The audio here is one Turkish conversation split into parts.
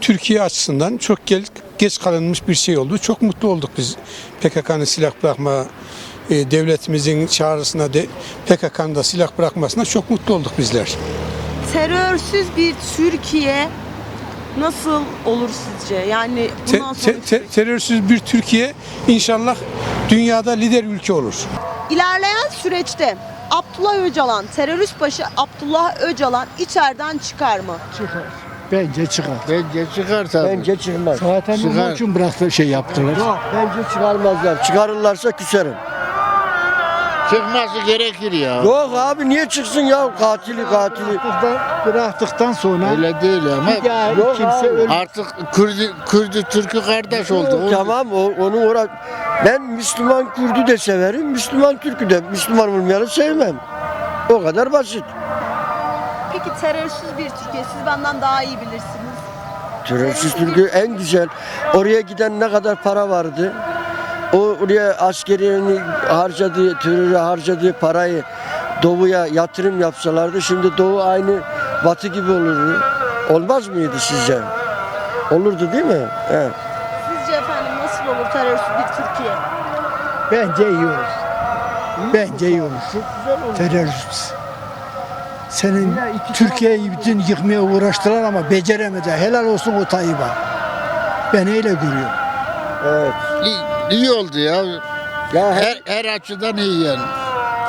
Türkiye açısından çok gel, geç kalınmış bir şey oldu. Çok mutlu olduk biz PKK'nın silah bırakma e, devletimizin çağrısına de, PKK'nın da silah bırakmasına çok mutlu olduk bizler. Terörsüz bir Türkiye nasıl olur sizce? Yani Te- bundan te- sonra te- terörsüz bir Türkiye inşallah dünyada lider ülke olur. ilerleyen süreçte Abdullah Öcalan, terörist başı Abdullah Öcalan içeriden çıkar mı? Çıkar. Bence çıkar. Bence çıkar tabii. Bence çıkmaz. Zaten Çıkar. onun için bıraktı şey yaptılar. Bence çıkarmazlar. Çıkarırlarsa küserim. Çıkması gerekir ya. Yok abi niye çıksın ya katili katili. Bıraktıktan, bıraktıktan sonra Öyle değil ama ya Yok kimse abi. öl artık Kürdü, Kürdü Türk'ü kardeş oldu. Tamam o, onu uğra. Ben Müslüman Kürdü de severim, Müslüman Türk'ü de. Müslüman olmayanı sevmem. O kadar basit. Peki terörsüz bir Türkiye siz benden daha iyi bilirsiniz. Terörsüz Türkiye en güzel. Oraya giden ne kadar para vardı? O oraya askeriyeni harcadığı, teröre harcadığı parayı Doğu'ya yatırım yapsalardı şimdi Doğu aynı Batı gibi olurdu. Olmaz mıydı sizce? Olurdu değil mi? Evet. Sizce efendim nasıl olur terörsüz bir Türkiye? bence iyi olur. Bence iyi olur. Terörist. Senin Türkiye'yi bütün yıkmaya uğraştılar ama beceremedi. Helal olsun o Tayyip'e. Ben öyle görüyorum. Evet. İyi, iyi oldu ya. Ya Her, her açıdan iyi yani.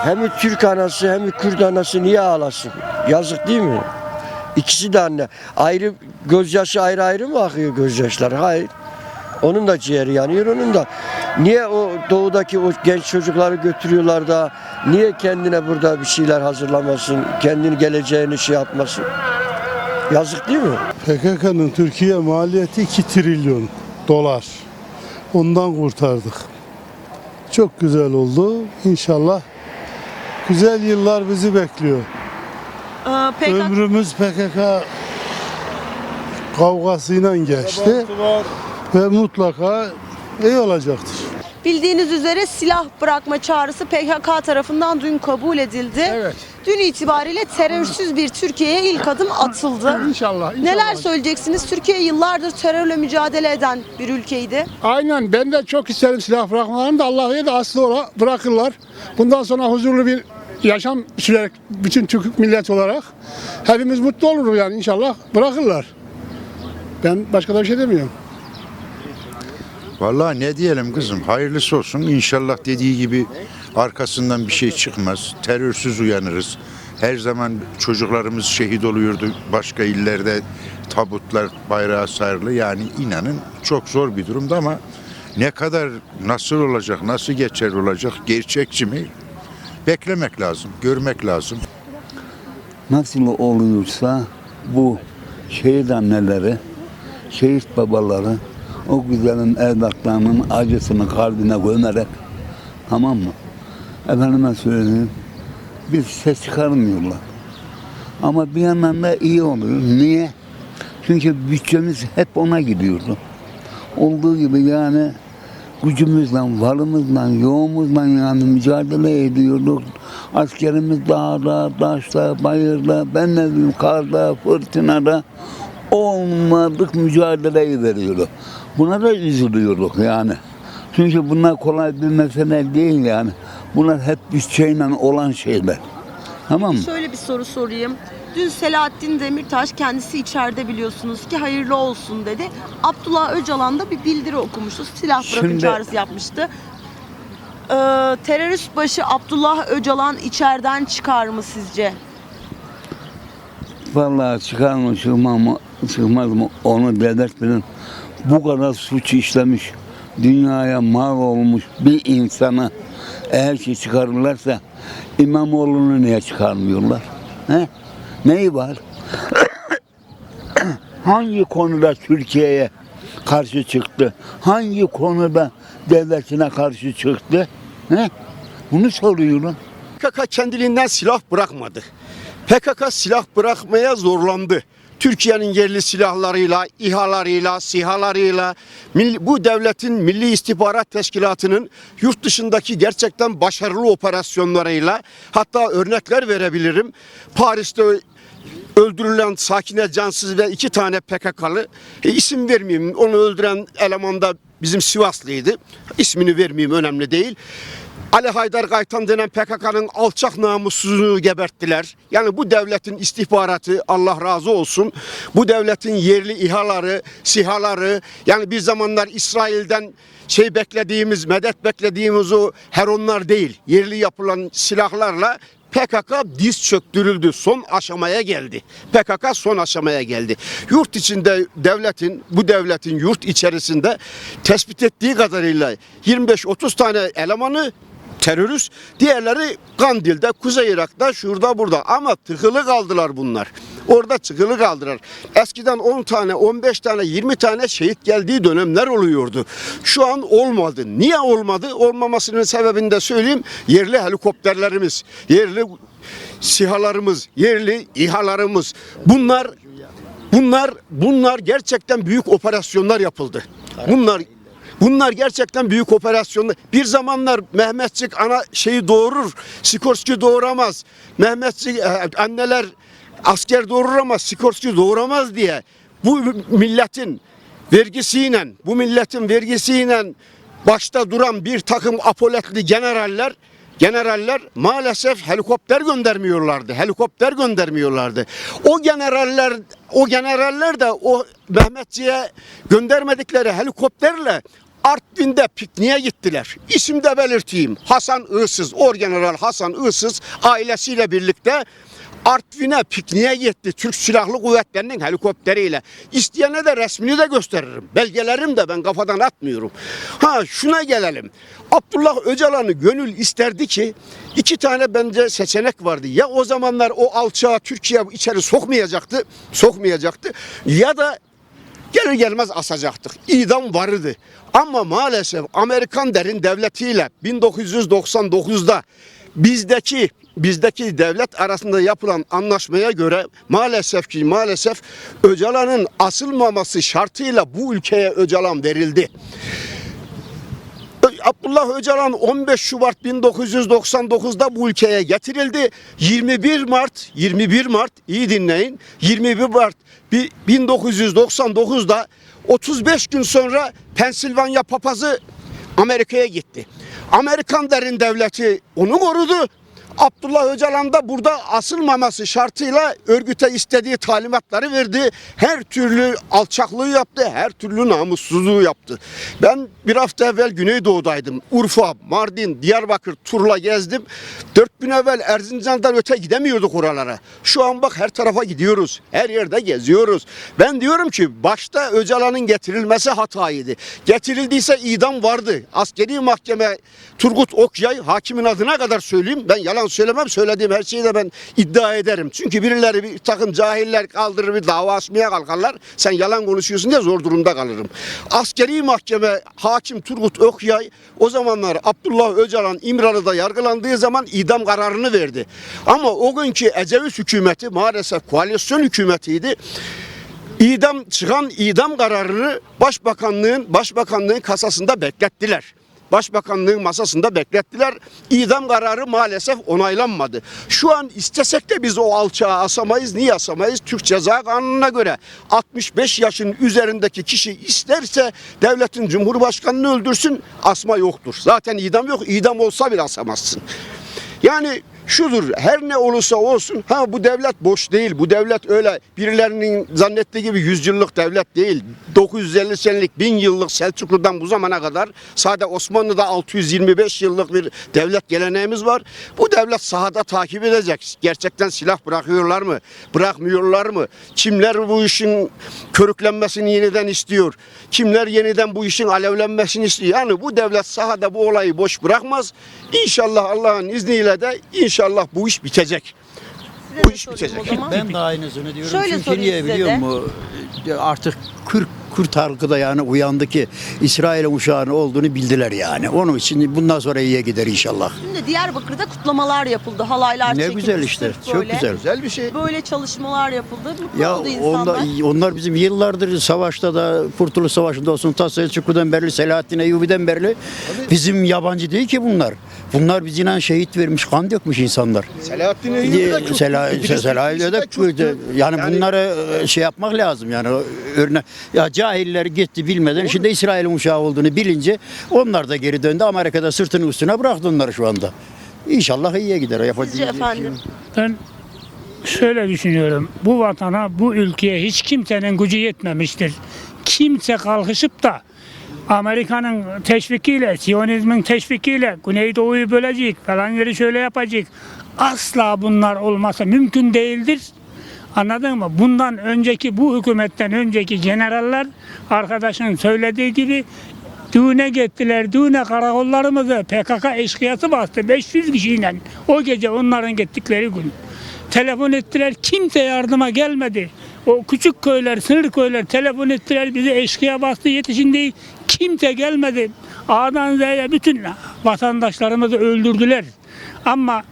hem Türk anası hem Kürt anası niye ağlasın? Yazık değil mi? İkisi de anne. Ayrı gözyaşı ayrı ayrı mı akıyor gözyaşları? Hayır. Onun da ciğeri yanıyor onun da. Niye o doğudaki o genç çocukları götürüyorlar da niye kendine burada bir şeyler hazırlamasın, kendini geleceğini şey yapmasın? Yazık değil mi? PKK'nın Türkiye maliyeti 2 trilyon dolar. Ondan kurtardık. Çok güzel oldu. İnşallah güzel yıllar bizi bekliyor. Ee, PKK Ömrümüz PKK kavgasıyla geçti ve mutlaka iyi olacaktır. bildiğiniz üzere silah bırakma çağrısı PKK tarafından dün kabul edildi. Evet. Dün itibariyle terörsüz bir Türkiye'ye ilk adım atıldı. İnşallah, inşallah. Neler söyleyeceksiniz? Türkiye yıllardır terörle mücadele eden bir ülkeydi. Aynen ben de çok isterim silah bırakmalarını da Allah'a da aslı bırakırlar. Bundan sonra huzurlu bir yaşam sürerek bütün Türk millet olarak hepimiz mutlu oluruz yani inşallah bırakırlar. Ben başka da bir şey demiyorum. Vallahi ne diyelim kızım hayırlısı olsun. İnşallah dediği gibi arkasından bir şey çıkmaz. Terörsüz uyanırız. Her zaman çocuklarımız şehit oluyordu. Başka illerde tabutlar bayrağı sarılı. Yani inanın çok zor bir durumda ama ne kadar nasıl olacak nasıl geçer olacak gerçekçi mi? Beklemek lazım görmek lazım. Nasıl oluyorsa bu şehit anneleri, şehit babaları o güzelim evlatlarının acısını kalbine gömerek tamam mı? Efendime söyleyeyim bir ses çıkarmıyorlar. Ama bir yandan da iyi oluyor. Niye? Çünkü bütçemiz hep ona gidiyordu. Olduğu gibi yani gücümüzle, varımızla, yoğumuzla yani mücadele ediyorduk. Askerimiz dağda, taşta, bayırda, ben ne bileyim karda, fırtınada olmadık mücadeleyi veriyordu. Buna da üzülüyorduk yani. Çünkü bunlar kolay bir mesele değil yani. Bunlar hep bütçeyle olan şeyler. Tamam mı? Şöyle bir soru sorayım. Dün Selahattin Demirtaş kendisi içeride biliyorsunuz ki hayırlı olsun dedi. Abdullah Öcalan da bir bildiri okumuştu. Silah bırakın Şimdi- çağrısı yapmıştı. Ee, terörist başı Abdullah Öcalan içeriden çıkar mı sizce? Vallahi çıkar mı çıkmaz mı, çıkmaz mı onu devlet bilir. Bu kadar suç işlemiş, dünyaya mal olmuş bir insanı eğer ki çıkarırlarsa İmamoğlu'nu niye çıkarmıyorlar? He? Neyi var? Hangi konuda Türkiye'ye karşı çıktı? Hangi konuda devletine karşı çıktı? He? Bunu soruyorum. PKK kendiliğinden silah bırakmadı. PKK silah bırakmaya zorlandı. Türkiye'nin yerli silahlarıyla, İHA'larıyla, SİHA'larıyla, bu devletin Milli İstihbarat Teşkilatı'nın yurt dışındaki gerçekten başarılı operasyonlarıyla hatta örnekler verebilirim. Paris'te öldürülen Sakine Cansız ve iki tane PKK'lı e, isim vermeyeyim. Onu öldüren eleman da bizim Sivaslıydı. İsmini vermeyeyim önemli değil. Ali Haydar Gaytan denen PKK'nın alçak namussuzunu geberttiler. Yani bu devletin istihbaratı Allah razı olsun. Bu devletin yerli İHA'ları, SİHA'ları yani bir zamanlar İsrail'den şey beklediğimiz, medet beklediğimiz o heronlar değil. Yerli yapılan silahlarla PKK diz çöktürüldü. Son aşamaya geldi. PKK son aşamaya geldi. Yurt içinde devletin, bu devletin yurt içerisinde tespit ettiği kadarıyla 25-30 tane elemanı terörist, diğerleri Kandil'de, Kuzey Irak'ta, şurada burada ama tıkılı kaldılar bunlar. Orada tıkılı kaldılar. Eskiden 10 tane, 15 tane, 20 tane şehit geldiği dönemler oluyordu. Şu an olmadı. Niye olmadı? Olmamasının sebebini de söyleyeyim. Yerli helikopterlerimiz, yerli sihalarımız, yerli İHA'larımız bunlar bunlar bunlar gerçekten büyük operasyonlar yapıldı. Bunlar Bunlar gerçekten büyük operasyonlar. Bir zamanlar Mehmetçik ana şeyi doğurur, Sikorski doğuramaz. Mehmetçik e, anneler asker doğurur ama Sikorski doğuramaz diye bu milletin vergisiyle, bu milletin vergisiyle başta duran bir takım apoletli generaller Generaller maalesef helikopter göndermiyorlardı. Helikopter göndermiyorlardı. O generaller o generaller de o Mehmetçiğe göndermedikleri helikopterle Artvin'de pikniğe gittiler. İsim de belirteyim. Hasan Iğsız, Orgeneral Hasan Iğsız ailesiyle birlikte Artvin'e pikniğe gitti Türk Silahlı Kuvvetleri'nin helikopteriyle. İsteyene de resmini de gösteririm. Belgelerim de ben kafadan atmıyorum. Ha şuna gelelim. Abdullah Öcalan'ı gönül isterdi ki iki tane bence seçenek vardı. Ya o zamanlar o alçağı Türkiye içeri sokmayacaktı, sokmayacaktı ya da gelir gelmez asacaktık. İdam vardı. Ama maalesef Amerikan derin devletiyle 1999'da bizdeki bizdeki devlet arasında yapılan anlaşmaya göre maalesef ki maalesef Öcalan'ın asılmaması şartıyla bu ülkeye Öcalan verildi. Abdullah Öcalan 15 Şubat 1999'da bu ülkeye getirildi. 21 Mart 21 Mart iyi dinleyin. 21 Mart bi- 1999'da 35 gün sonra Pensilvanya papazı Amerika'ya gitti. Amerikan derin devleti onu korudu. Abdullah Öcalan da burada asılmaması şartıyla örgüte istediği talimatları verdi. Her türlü alçaklığı yaptı, her türlü namussuzluğu yaptı. Ben bir hafta evvel Güneydoğu'daydım. Urfa, Mardin, Diyarbakır turla gezdim. Dört gün evvel Erzincan'dan öte gidemiyorduk oralara. Şu an bak her tarafa gidiyoruz. Her yerde geziyoruz. Ben diyorum ki başta Öcalan'ın getirilmesi hataydı. Getirildiyse idam vardı. Askeri mahkeme Turgut Okyay hakimin adına kadar söyleyeyim. Ben yalan söylemem. Söylediğim her şeyi de ben iddia ederim. Çünkü birileri bir takım cahiller kaldırır bir dava açmaya kalkarlar. Sen yalan konuşuyorsun diye zor durumda kalırım. Askeri mahkeme hakim Turgut Okyay o zamanlar Abdullah Öcalan İmralı'da yargılandığı zaman idam kararını verdi. Ama o günkü Ecevit hükümeti maalesef koalisyon hükümetiydi. İdam çıkan idam kararını başbakanlığın başbakanlığın kasasında beklettiler. Başbakanlığın masasında beklettiler. İdam kararı maalesef onaylanmadı. Şu an istesek de biz o alçağı asamayız. Niye asamayız? Türk Ceza Kanunu'na göre 65 yaşın üzerindeki kişi isterse devletin cumhurbaşkanını öldürsün asma yoktur. Zaten idam yok. İdam olsa bile asamazsın. Yani şudur her ne olursa olsun ha bu devlet boş değil. Bu devlet öyle birilerinin zannettiği gibi 100 yıllık devlet değil. 950 senelik 1000 yıllık Selçuklu'dan bu zamana kadar sade Osmanlı'da 625 yıllık bir devlet geleneğimiz var. Bu devlet sahada takip edecek. Gerçekten silah bırakıyorlar mı? Bırakmıyorlar mı? Kimler bu işin körüklenmesini yeniden istiyor? Kimler yeniden bu işin alevlenmesini istiyor? Yani bu devlet sahada bu olayı boş bırakmaz. İnşallah Allah'ın izniyle de inşallah bu iş bitecek. Size Bu iş bitecek. o zaman. Ben de aynısını diyorum. Şöyle Çünkü niye biliyor musun? Artık 40 Kürt halkı da yani uyandı ki İsrail uşağının olduğunu bildiler yani. Onun için bundan sonra iyiye gider inşallah. De Diyarbakır'da kutlamalar yapıldı. Halaylar Ne çekildi. güzel işte. sırf Çok böyle. güzel. Güzel bir şey. Böyle çalışmalar yapıldı. Mutlu Ya oldu insanlar. onlar, onlar bizim yıllardır savaşta da Kurtuluş Savaşı'nda olsun Tasayı Çukur'dan beri Selahattin Eyyubi'den beri bizim yabancı değil ki bunlar. Bunlar biz inan şehit vermiş, kan dökmüş insanlar. Selahattin Eyyubi de. Sela, Selahattin Bilgisi de. Yani, bunları e, şey yapmak lazım yani örne ya cahiller gitti bilmeden şimdi İsrail'in uşağı olduğunu bilince onlar da geri döndü Amerika'da sırtını üstüne bıraktı onları şu anda. İnşallah iyiye gider. Sizce efendim? Ben şöyle düşünüyorum. Bu vatana, bu ülkeye hiç kimsenin gücü yetmemiştir. Kimse kalkışıp da Amerika'nın teşvikiyle, Siyonizmin teşvikiyle Güneydoğu'yu bölecek, falan yeri şöyle yapacak. Asla bunlar olmasa mümkün değildir. Anladın mı? Bundan önceki, bu hükümetten önceki generaller arkadaşın söylediği gibi düğüne gittiler. Düğüne karakollarımızı PKK eşkıyası bastı 500 kişiyle. O gece onların gittikleri gün. Telefon ettiler. Kimse yardıma gelmedi. O küçük köyler, sınır köyler telefon ettiler. Bizi eşkıya bastı yetişin diye. Kimse gelmedi. A'dan Z'ye bütün vatandaşlarımızı öldürdüler. Ama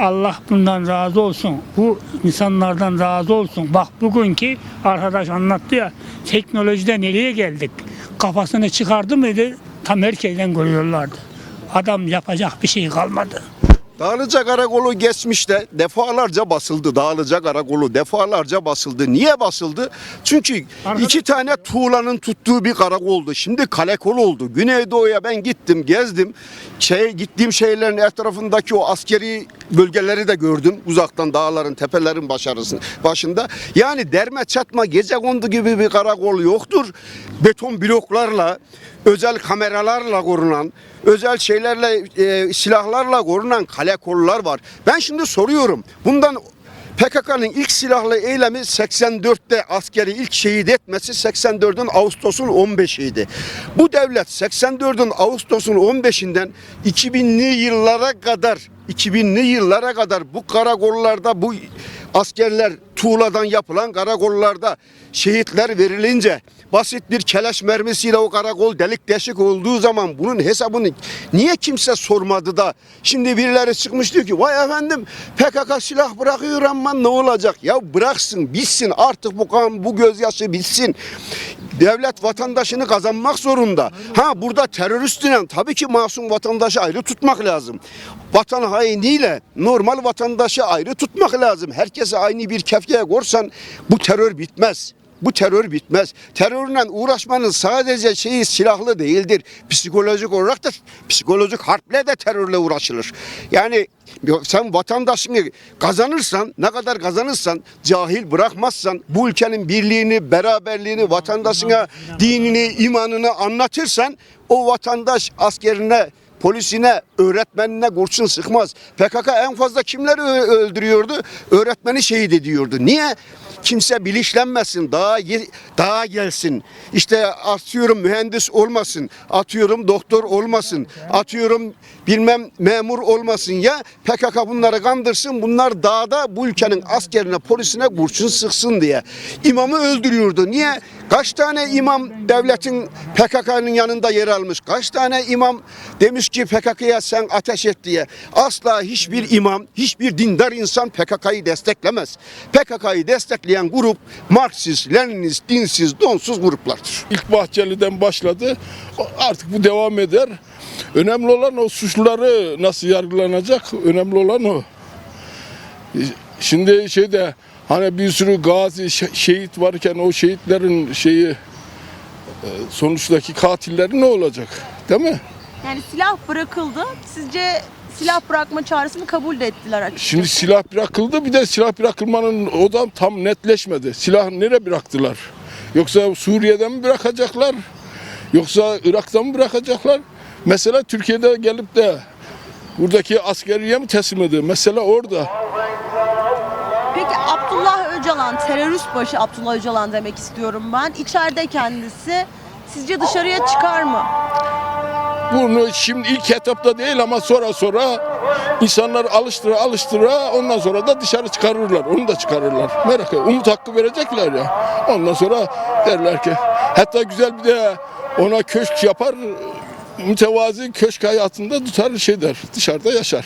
Allah bundan razı olsun. Bu insanlardan razı olsun. Bak bugünkü arkadaş anlattı ya teknolojide nereye geldik? Kafasını çıkardı mıydı tam herkesten görüyorlardı. Adam yapacak bir şey kalmadı. Dağlıca Karakolu geçmişte defalarca basıldı. Dağlıca Karakolu defalarca basıldı. Niye basıldı? Çünkü iki tane tuğlanın tuttuğu bir karakoldu. Şimdi kalekol oldu. Güneydoğu'ya ben gittim, gezdim. Şey, gittiğim şehirlerin etrafındaki o askeri bölgeleri de gördüm. Uzaktan dağların, tepelerin başarısın, başında. Yani derme çatma gece kondu gibi bir karakol yoktur. Beton bloklarla, özel kameralarla korunan, özel şeylerle, e, silahlarla korunan kale kollar var. Ben şimdi soruyorum. Bundan PKK'nın ilk silahlı eylemi 84'te askeri ilk şehit etmesi 84'ün Ağustos'un 15'iydi. Bu devlet 84'ün Ağustos'un 15'inden 2000'li yıllara kadar 2000'li yıllara kadar bu karakollarda bu askerler tuğladan yapılan karakollarda şehitler verilince basit bir keleş mermisiyle o karakol delik deşik olduğu zaman bunun hesabını niye kimse sormadı da şimdi birileri çıkmış diyor ki vay efendim PKK silah bırakıyor ama ne olacak? Ya bıraksın bitsin artık bu kan bu gözyaşı bitsin. Devlet vatandaşını kazanmak zorunda. Ha burada teröristle tabii ki masum vatandaşı ayrı tutmak lazım. Vatan hainiyle normal vatandaşı ayrı tutmak lazım. Herkese aynı bir kefkeye korsan bu terör bitmez. Bu terör bitmez. Terörle uğraşmanın sadece şeyi silahlı değildir. Psikolojik olarak da psikolojik harple de terörle uğraşılır. Yani sen vatandaşını kazanırsan, ne kadar kazanırsan, cahil bırakmazsan, bu ülkenin birliğini, beraberliğini, vatandaşına dinini, imanını anlatırsan o vatandaş askerine polisine, öğretmenine kurşun sıkmaz. PKK en fazla kimleri öldürüyordu? Öğretmeni şehit ediyordu. Niye? Kimse bilinçlenmesin, daha daha gelsin. İşte atıyorum mühendis olmasın, atıyorum doktor olmasın, atıyorum bilmem memur olmasın ya PKK bunları kandırsın. Bunlar dağda bu ülkenin askerine, polisine kurşun sıksın diye. İmamı öldürüyordu. Niye? Kaç tane imam devletin PKK'nın yanında yer almış? Kaç tane imam demiş ki PKK'ya sen ateş et diye. Asla hiçbir imam, hiçbir dindar insan PKK'yı desteklemez. PKK'yı destekleyen grup Marksist, Leninist, dinsiz, donsuz gruplardır. İlk Bahçeli'den başladı. Artık bu devam eder. Önemli olan o suçluları nasıl yargılanacak? Önemli olan o. Şimdi şeyde hani bir sürü gazi şe- şehit varken o şehitlerin şeyi e, sonuçtaki katilleri ne olacak? Değil mi? Yani silah bırakıldı. Sizce silah bırakma çağrısını kabul de ettiler açıkçası. Şimdi silah bırakıldı bir de silah bırakılmanın o da tam netleşmedi. Silah nereye bıraktılar? Yoksa Suriye'den mi bırakacaklar? Yoksa Irak'tan mı bırakacaklar? Mesela Türkiye'de gelip de buradaki askeriye mi teslim ediyor? Mesela orada. Abdullah Öcalan, terörist başı Abdullah Öcalan demek istiyorum ben. İçeride kendisi. Sizce dışarıya çıkar mı? Bunu şimdi ilk etapta değil ama sonra sonra insanlar alıştıra alıştıra ondan sonra da dışarı çıkarırlar. Onu da çıkarırlar. Merak etme. Umut hakkı verecekler ya. Ondan sonra derler ki Hatta güzel bir de ona köşk yapar, mütevazi köşk hayatında tutar şeyler, dışarıda yaşar.